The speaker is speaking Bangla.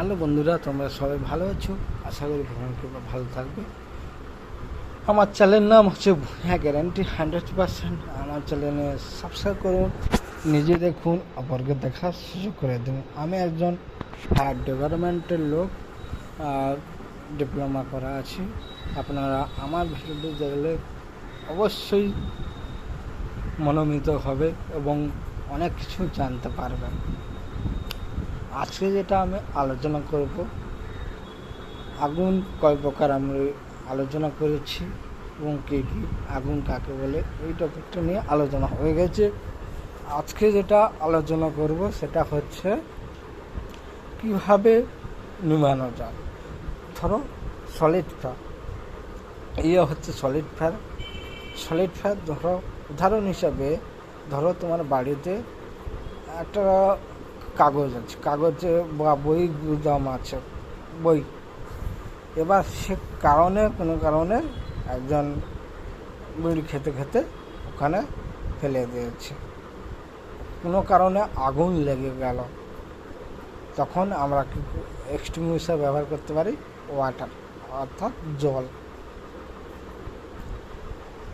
হ্যালো বন্ধুরা, তোমরা সবাই ভালো আছো? আশা করি ভগবান কৃপা ভালো থাকবে। আমার চ্যানেলের নাম হচ্ছে হ্যাঁ গ্যারান্টি হান্ড্রেড পার্সেন্ট আমার চ্যানেলে সাবস্ক্রাইব করুন, নিজে দেখুন, অপরকে দেখার সুযোগ করে দিন। আমি একজন হ্যাঁ ডেভেলপমেন্টের লোক ডিপ্লোমা করা আছে। আপনারা আমার ভিডিওটি দেখলে অবশ্যই মনোনীত হবে এবং অনেক কিছু জানতে পারবেন। আজকে যেটা আমি আলোচনা করব, আগুন কয় প্রকার আমরা আলোচনা করেছি এবং কে কী আগুন কাকে বলে, এই টপিকটা নিয়ে আলোচনা হয়ে গেছে। আজকে যেটা আলোচনা করব সেটা হচ্ছে কীভাবে নিমানো যায়। ধরো সলিড ফ্যার ইয়ে হচ্ছে সলিড ফ্যার সলিড ফ্যার ধরো, উদাহরণ হিসাবে ধরো তোমার বাড়িতে একটা কাগজ আছে। কাগজে বা বই গুদাম আছে। বই। এবার সে কারণে, কোনো কারণে একজন বিড়ি খেতে খেতে ওখানে ফেলে দিয়েছে। কোনো কারণে আগুন লেগে গেল। তখন আমরা কি এক্সটিংগুইশার ব্যবহার করতে পারি? ওয়াটার, অর্থাৎ জল।